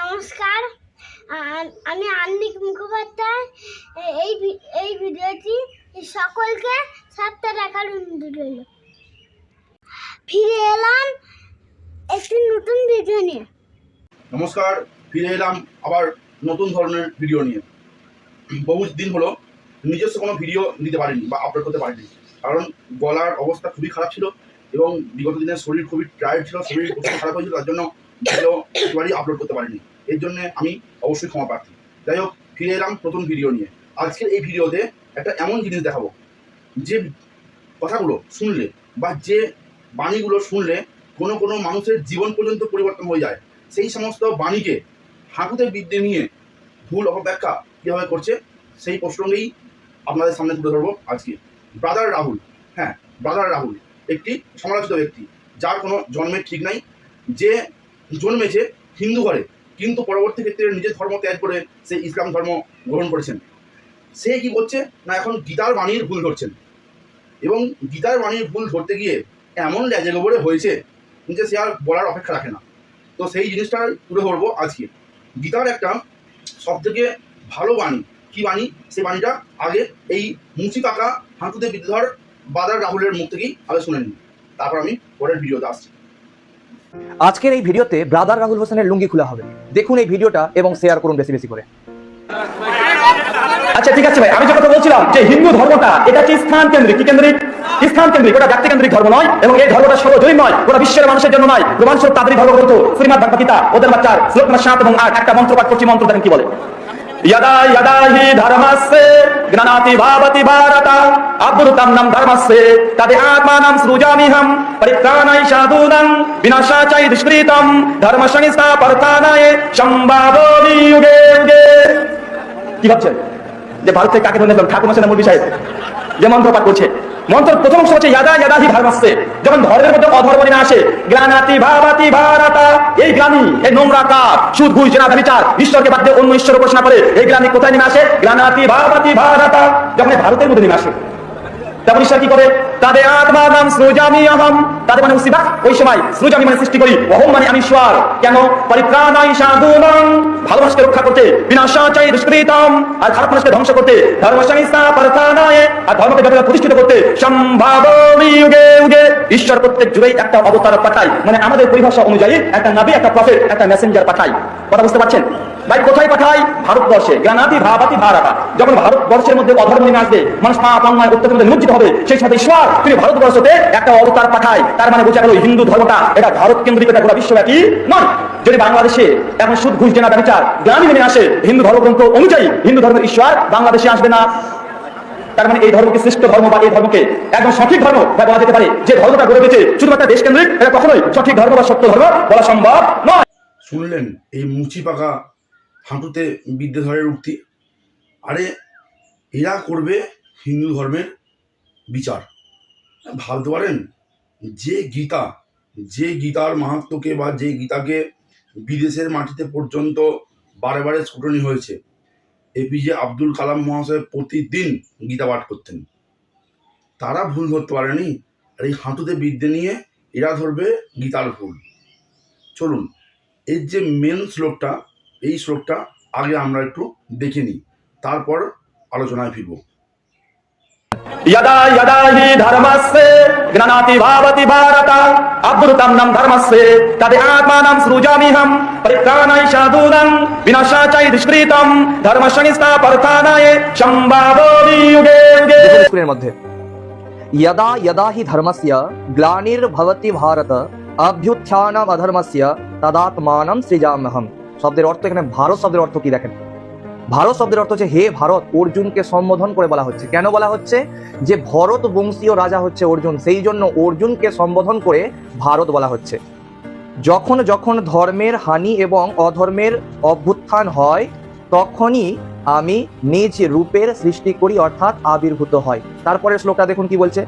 নমস্কার। আমি আন্নিক মুখোপাধ্যায়। এই এই ভিডিওটি সকলকে সাতটা দেখার অনুরোধ ফিরে এলাম একটি নতুন ভিডিও নিয়ে। নমস্কার, ফিরে এলাম আবার নতুন ধরনের ভিডিও নিয়ে। বহু দিন হলো নিজস্ব কোনো ভিডিও দিতে পারিনি বা আপলোড করতে পারিনি। কারণ গলার অবস্থা খুবই খারাপ ছিল এবং বিগত দিনের শরীর খুবই টায়ার্ড ছিল, শরীর খারাপ হয়েছিল, তার জন্য ভিডিও একেবারেই আপলোড করতে পারিনি। এর জন্য আমি অবশ্যই ক্ষমা প্রার্থী। যাই হোক, ফিরে এলাম নতুন ভিডিও নিয়ে। আজকের এই ভিডিওতে একটা এমন জিনিস দেখাবো। যে কথাগুলো শুনলে বা যে বাণীগুলো শুনলে কোনো কোনো মানুষের জীবন পর্যন্ত পরিবর্তন হয়ে যায়। সেই সমস্ত বাণীকে হাঁটুতে বিদ্যে নিয়ে ভুল অপব্যাখ্যা কীভাবে করছে, সেই প্রসঙ্গেই আপনাদের সামনে তুলে ধরবো আজকে। ব্রাদার রাহুল হ্যাঁ ব্রাদার রাহুল একটি সমালোচিত ব্যক্তি, যার কোনো জন্মের ঠিক নাই। যে জন্মেছে হিন্দু ঘরে। কিন্তু পরবর্তী ক্ষেত্রে নিজের ধর্ম ত্যাগ করে সে ইসলাম ধর্ম গ্রহণ করেছেন। সে কি করছে না এখন গীতার বাণীর ভুল ধরছেন? এবং গীতার বাণীর ভুল ধরতে গিয়ে এমন ল্যাজে গোবরে হয়েছে যে সে আর বলার অপেক্ষা রাখে না। তো সেই জিনিসটা তুলে ধরবো আজকে। গীতার একটা সব থেকে ভালো বাণী, কি বাণী? সেই বাণীটা আগে এই মুচি কাকা, হাঁটুতে বিদ্যাধর বাদার রাহুলের মুখ থেকেই আগে শুনে নিন। তারপর আমি পরের ভিডিওতে আসছি। আজকের এই ভিডিওতে ব্রাদার রাহুল হোসেনের লুঙ্গি খোলা হবে। দেখুন এই ভিডিওটা এবং শেয়ার করুন বেশি বেশি করে। আচ্ছা ঠিক আছে ভাই, আমি যে কথা বলছিলাম যে হিন্দু ধর্মটা, এটা হচ্ছে স্থান কেন্দ্রিক। কি কেন্দ্রিক? স্থান কেন্দ্রিক, ওটা ব্যক্তি কেন্দ্রিক ধর্ম নয় এবং এই ধর্মটা সর্বজনীন নয়। ওটা বিশ্বের মানুষের জন্য নয়। রোমাঞ্চ তাদেরই ধর্মগ্রন্থ শ্রীমাদ ভগবত ওদের বাচ্চার শ্লোক সাত এবং আট, একটা মন্ত্র পাঠ করছি, মন্ত্র দেখেন কি বলে? यदा यदा हि धर्मस्य ज्ञानाति भावति भारत अद्भुतं धर्मस्य तदे आत्मानं सृजाम्यहं परित्राणाय साधूनां विनाशा च दुष्कृतं धर्मशनिस्था परतानाय সম্ভাবমি যুগে যুগে কি ভাবছেন যে ভারত থেকে কাকে ধরে নেবেন ঠাকুর হোসেন মুরবি সাহেব যে মন্ত্র পাঠ করছে মন্ত্র প্রথম অংশ হচ্ছে ইয়াদা, ইয়াদাহি ধর্মস্যে যখন ধর্মের মধ্যে অধর্ম নিয়ে আসে, গ্লানাতি ভাবাতি ভারাতা। এই গ্লানি, এই নোংরা কাপ সুদ, ঘুষ, জেনা বিচার ঈশ্বরকে বাদ দিয়ে অন্য ঈশ্বর উপাসনা করে, এই গ্লানি কোথায় নেমে আসে? গ্লানাতি ভাবাতি ভারাতা। যখন ভারতের মধ্যে নেমে আসে। মানে মানে মানে ধ্বংস করতে আর প্রতিষ্ঠিত করতে সম্ভাবমি ঈশ্বর প্রত্যেক যুগেই একটা অবতার পাঠায়। মানে আমাদের পরিভাষা অনুযায়ী একটা নাবি, একটা প্রফেট একটা মেসেঞ্জার পাঠায়। কথা বুঝতে পারছেন? ভাই, কোথায় পাঠাই? ভারতবর্ষে। জ্ঞানাতি ভাবাতি ভারাতা যখন ভারতবর্ষের মধ্যে অধর্ম নেমে আসবে, মানুষ পাপ, অন্যায় অত্যাচার হবে। সেই সাথে ঈশ্বর, তিনি ভারতবর্ষতে একটা অবতার পাঠায়। তার মানে বোঝা গেল হিন্দু ধর্মটা, এটা ভারত কেন্দ্রিক, এটা গোটা বিশ্বব্যাপী নয়। যদি বাংলাদেশে এখন সুদ, ঘুষ, জেনা বিচার গ্রামী নেমে আসে, হিন্দু ধর্মগ্রন্থ অনুযায়ী, হিন্দু ধর্মের ঈশ্বর বাংলাদেশে আসবে না। তার মানে এই ধর্মকে শ্রেষ্ঠ ধর্ম বা এই ধর্মকে একদম সঠিক ধর্ম বলা যেতে পারে, যে ধর্মটা গড়ে উঠেছে শুধুমাত্র দেশ কেন্দ্রিক, এটা কখনোই সঠিক ধর্ম বা সত্য ধর্ম বলা সম্ভব নয়। শুনলেন, এই মুচি পাকা হাঁটুতে বিদ্যাধরের উক্তি। আরে, এরা করবে হিন্দু ধর্মের বিচার। ভাবতে পারেন? যে গীতা, যে গীতার মাহাত্মকে বা যে গীতাকে বিদেশের মাটিতে পর্যন্ত বারে বারে স্কুটনি হয়েছে, এপিজে আব্দুল কালাম মহাশয় প্রতিদিন গীতা পাঠ করতেন। তারা ভুল ধরতে পারেনি। আর এই হাঁটুতে বিদ্যে নিয়ে এরা ধরবে গীতার ভুল। চলুন, এর যে মেন শ্লোকটা এই শ্লোকটা আগে আমরা একটু দেখে নিই তারপর আলোচনায় ফিরবো यदा यदा हि धर्मस्य ज्ञानाति भावति भारत अद्भुतं नं धर्मस्य तदे आत्मानं सृजाम्यहं परित्राणाय साधूनां विनाशा च दुष्कृतं धर्मशनिस्था परथानाय সম্ভাবমি যুগে যুগে দেখুন স্ক্রিনের মধ্যে यदा यदा हि धर्मस्य গ্লানির্ভবতি ভারত অভ্যুত্থানম অধর্মস্য তদাত্মানম সৃজাম্যহম শব্দের অর্থ এখানে ভারত শব্দের অর্থ কি দেখেন? ভারত শব্দের অর্থ হচ্ছে, হে ভারত, অর্জুনকে সম্বোধন করে বলা হচ্ছে। কেন বলা হচ্ছে? যে ভরত বংশীয় রাজা হচ্ছে অর্জুন, সেই জন্য অর্জুনকে সম্বোধন করে ভারত বলা হচ্ছে। যখন যখন ধর্মের হানি এবং অধর্মের অভ্যুত্থান হয়, তখনই আমি নিজ রূপের সৃষ্টি করি, অর্থাৎ আবির্ভূত হয়। তারপরে শ্লোকটা দেখুন কি বলছে?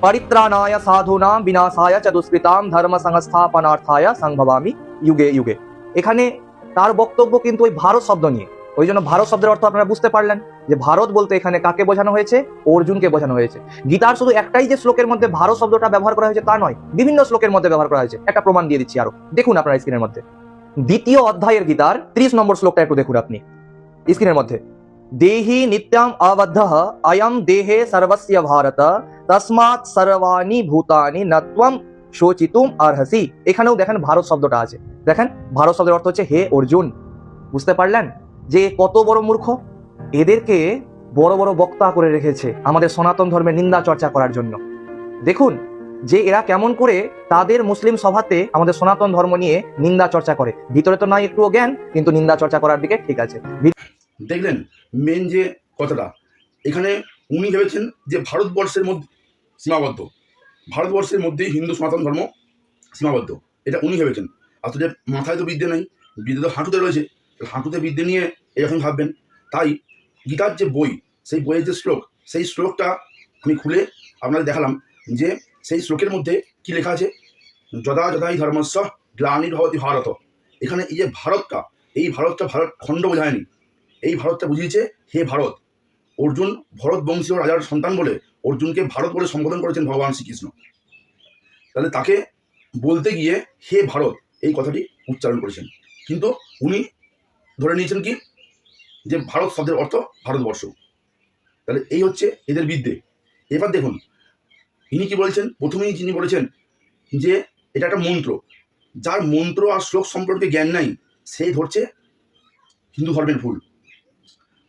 পরিত্রাণায় সাধুনাম বিনাশায় চ দুষ্কৃতাম ধর্ম সংস্থাপনার্থায় সংভবামি যুগে যুগে। এখানে তার বক্তব্য কিন্তু ওই ভারত শব্দ নিয়ে। ওই জন্য ভারত শব্দের অর্থ আপনারা বুঝতে পারলেন যে ভারত বলতে এখানে কাকে বোঝানো হয়েছে? অর্জুনকে বোঝানো হয়েছে। গীতার শুধু একটাই যে শ্লোকের মধ্যে ভারত শব্দটা ব্যবহার করা হয়েছে তা নয়, বিভিন্ন শ্লোকের মধ্যে ব্যবহার করা হয়েছে। একটা প্রমাণ দিয়ে দিচ্ছি আরও। দেখুন আপনার স্ক্রিনের মধ্যে। দ্বিতীয় অধ্যায়ের গীতার ত্রিশ নম্বর শ্লোকটা একটু দেখুন আপনি। স্ক্রিনের মধ্যে। দেহি নিত্যাম আবদ্ধ অয়ম দেহে সর্বস্য ভারত, তসমাৎ সর্বাণী ভূতানি নত্বম শোচিতুম আরহসি। এখানেও দেখেন ভারত শব্দটা আছে। দেখেন, ভারত শব্দের অর্থ হচ্ছে হে অর্জুন। বুঝতে পারলেন? যে কত বড় মূর্খ? এদেরকে বড় বড় বক্তা করে রেখেছে আমাদের সনাতন ধর্মের নিন্দা চর্চা করার জন্য। দেখুন, যে এরা কেমন করে তাদের মুসলিম সভাতে আমাদের সনাতন ধর্ম নিয়ে নিন্দা চর্চা করে। ভিতরে তো নাই একটুও জ্ঞান, কিন্তু নিন্দা চর্চা করার দিকে ঠিক আছে। দেখলেন মেন যে কথাটা, এখানে উনি ভেবেছেন যে ভারতবর্ষের মধ্যে সীমাবদ্ধ। ভারতবর্ষের মধ্যেই হিন্দু সনাতন ধর্ম সীমাবদ্ধ। এটা উনি ভেবেছেন। আসলে মাথায় তো বিদ্যে নেই, বিদ্যে তো হাঁটুতে রয়েছে হাঁটুতে বিদ্যে নিয়ে এরকম ভাববেন। তাই গীতার যে বই, সেই বইয়ের যে শ্লোক, সেই শ্লোকটা আমি খুলে আপনাদের দেখালাম যে সেই শ্লোকের মধ্যে কি লেখা আছে? যদা যদাই ধর্মস্ব গ্লানির ভবতি ভারত। এখানে এই যে ভারতটা, এই ভারতটা ভারত খণ্ড বোঝায়নি। এই ভারতটা বুঝিয়েছে হে ভারত। অর্জুন ভরত বংশীয় রাজার সন্তান বলে অর্জুনকে ভারত বলে সম্বোধন করেছেন ভগবান শ্রীকৃষ্ণ। তাহলে তাকে বলতে গিয়ে হে ভারত এই কথাটি উচ্চারণ করেছেন। কিন্তু উনি ধরে নিয়েছেন কি? যে ভারত শব্দের অর্থ ভারতবর্ষ। তাহলে এই হচ্ছে এদের বিদ্যে। এবার দেখুন, ইনি কি বলেছেন? প্রথমেই যিনি বলেছেন যে এটা একটা মন্ত্র। যার মন্ত্র আর শ্লোক সম্পর্কে জ্ঞান নাই সেই ধরছে হিন্দু ধর্মের ভুল।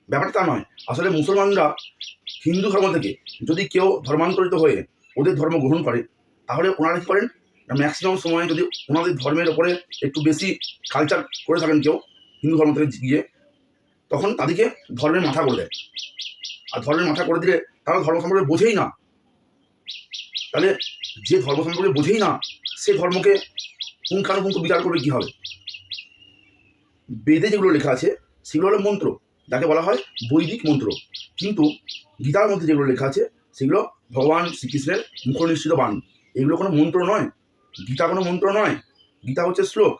ব্যাপারটা তা নয়। আসলে মুসলমানরা হিন্দু ধর্ম থেকে যদি কেউ ধর্মান্তরিত হয়ে ওদের ধর্ম গ্রহণ করে, তাহলে ওনারা কী করেন? ম্যাক্সিমাম সময় যদি ওনাদের ধর্মের ওপরে একটু বেশি কালচার করে থাকেন কেউ, হিন্দু ধর্ম থেকে গিয়ে, তখন তাদেরকে ধর্মের মাথা করে দেয়। আর ধর্মের মাথা করে দিলে তারা ধর্ম সম্পর্কে বোঝেই না। তাহলে যে ধর্ম সম্পর্কে বোঝেই না, সে ধর্মকে পুঙ্খানুপুঙ্খ বিচার করবে কী হবে? বেদে যেগুলো লেখা আছে, সেগুলো হলো মন্ত্র। যাকে বলা হয় বৈদিক মন্ত্র। কিন্তু গীতার মধ্যে যেগুলো লেখা আছে, সেগুলো ভগবান শ্রীকৃষ্ণের মুখনিশ্চিত বাণী। এগুলো কোনো মন্ত্র নয়। গীতা কোনো মন্ত্র নয়। গীতা হচ্ছে শ্লোক।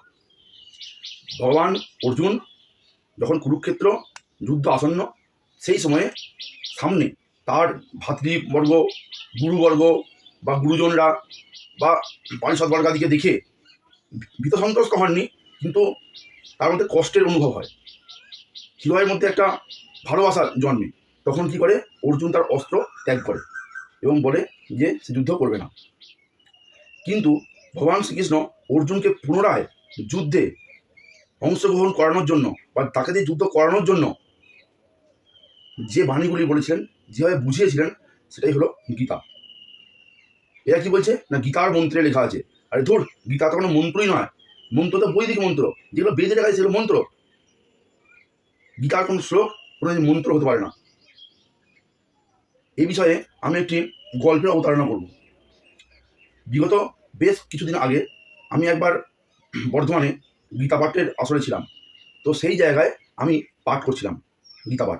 ভগবান অর্জুন যখন কুরুক্ষেত্র, যুদ্ধ আসন্ন, সেই সময়ে সামনে তার ভাতৃবর্গ, গুরুবর্গ বা গুরুজনরা বা পারিষদ বর্গাদিকে দেখে ভীত সন্ত্রস্ত হননি, কিন্তু তার মধ্যে কষ্টের অনুভব হয়। হৃদয়ের মধ্যে একটা ভালোবাসা জন্মে। তখন কি করে? অর্জুন তার অস্ত্র ত্যাগ করে এবং বলে যে সে যুদ্ধ করবে না। কিন্তু ভগবান শ্রীকৃষ্ণ অর্জুনকে পুনরায় যুদ্ধে অংশগ্রহণ করানোর জন্য বা তাকে দিয়ে যুদ্ধ করানোর জন্য যে বাণীগুলি বলেছিলেন যেভাবে বুঝিয়েছিলেন, সেটাই হলো গীতা। এরা কি বলছে? না, গীতার মন্ত্রে লেখা আছে। আরে ধর, গীতা তো কোনো মন্ত্রই নয়। মন্ত্র তো বৈদিক মন্ত্র। যেগুলো বেদে লেখা আছে সেগুলো মন্ত্র। গীতার কোনো শ্লোক, কোনো মন্ত্র হতে পারে না। এই বিষয়ে আমি একটি গল্পের অবতারণা করব। বিগত বেশ কিছুদিন আগে আমি একবার বর্ধমানে গীতা পাঠের আসরে ছিলাম। তো সেই জায়গায় আমি পাঠ করছিলাম গীতা পাঠ।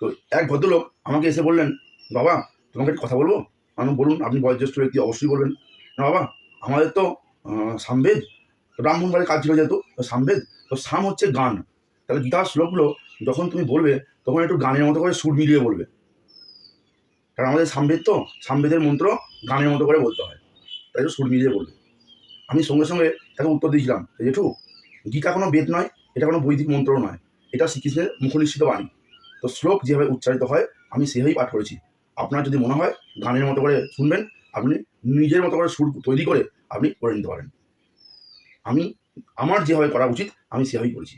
তো এক ভদ্রলোক আমাকে এসে বললেন, বাবা, তোমাকে একটা কথা বলব? আমি বলুন, আপনি বয়োজ্যেষ্ঠ ব্যক্তি, অবশ্যই বলবেন। না, বাবা, আমাদের তো সামবেদ ব্রাহ্মণবাড়ির কাজ ছিল যেহেতু, তো সামবেদ, তো সাম হচ্ছে গান। তাহলে গীতার শ্লোকগুলো যখন তুমি বলবে, তখন একটু গানের মতো করে সুর মিলিয়ে বলবে। কারণ আমাদের সামবেদ তো, সামবেদের মন্ত্র গানের মতো করে বলতে হয়। তাই একটু সুর মিলিয়ে বলবে আমি সঙ্গে সঙ্গে তাকে উত্তর দিয়েছিলাম জেঠু গীতা কোনো বেদ নয়, এটা কোনো বৈদিক মন্ত্র নয়, এটা শ্রীকৃষ্ণের মুখনিশ্চিত বাণী। তো শ্লোক যেভাবে উচ্চারিত হয়, আমি সেভাবেই পাঠ করেছি। আপনার যদি মনে হয় গানের মতো করে শুনবেন, আপনি নিজের মতো করে সুর তৈরি করে আপনি করে নিতে পারেন। আমি, আমার যেভাবে করা উচিত, আমি সেভাবেই করেছি।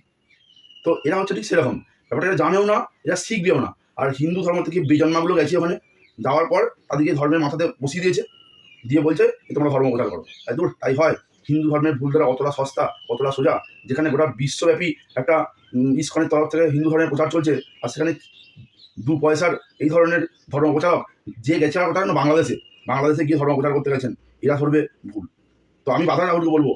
তো এরা হচ্ছে ঠিক সেরকম। ব্যাপারটা এরা জানেও না, এরা শিখবেও না। আর হিন্দু ধর্ম থেকে বেজন্মাগুলো গেছে ওখানে, যাওয়ার পর তাদেরকে ধর্মের মাথাতে বসিয়ে দিয়েছে। দিয়ে বলছে যে তোমরা ধর্ম প্রচার করো। তাই দূর তাই হয়। হিন্দু ধর্মের ভুল দ্বারা অতটা সস্তা, অতটা সোজা, যেখানে গোটা বিশ্বব্যাপী একটা ইস্কনের তরফ থেকে হিন্দু ধর্মের প্রচার চলছে, আর সেখানে দু পয়সার এই ধরনের ধর্ম প্রচারক যে গেছে কথা না বাংলাদেশে। বাংলাদেশে গিয়ে ধর্ম প্রচার করতে গেছেন। এরা ধরবে ভুল। তো আমি বাধা রাহুলকে বলব,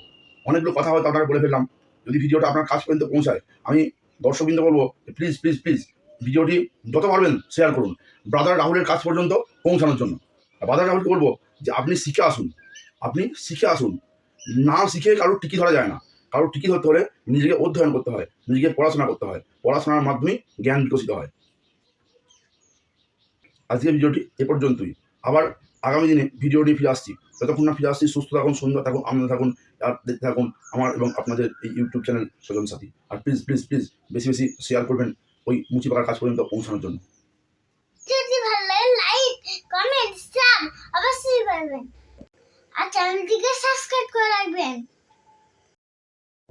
অনেকগুলো কথা হয়তো আপনারা বলে ফেললাম। যদি ভিডিওটা আপনার কাছ পর্যন্ত পৌঁছায়, আমি দর্শকবৃন্দ বলব প্লিজ প্লিজ প্লিজ ভিডিওটি যত পারবেন শেয়ার করুন। ব্রাদার রাহুলের কাজ পর্যন্ত পৌঁছানোর জন্য। ব্রাদার রাহুলকে বলব যে আপনি শিখে আসুন। আপনি শিখে আসুন। না শিখে কারোর টিকি ধরা যায় না। কারোর টিকি ধরতে হলে নিজেকে অধ্যয়ন করতে হয়। নিজেকে পড়াশোনা করতে হয়। পড়াশোনার মাধ্যমেই জ্ঞান বিকশিত হয়। আজকের ভিডিওটি এ পর্যন্তই। আবার আগামী দিনে ভিডিওটি ফিরে আসছি। যতক্ষণ না ফিরে আসছি, সুস্থ থাকুন, সুন্দর থাকুন, আনন্দ থাকুন, আর দেখতে থাকুন আমার এবং আপনাদের এই ইউটিউব চ্যানেল স্বজন সাথী আর প্লিজ প্লিজ প্লিজ বেশি বেশি শেয়ার করবেন ওই মুচি পাকার কাজ পর্যন্ত পৌঁছানোর জন্য যদি ভালো লাগে লাইক সাব আর চ্যানেলটিকে সাবস্ক্রাইব করে রাখবেন।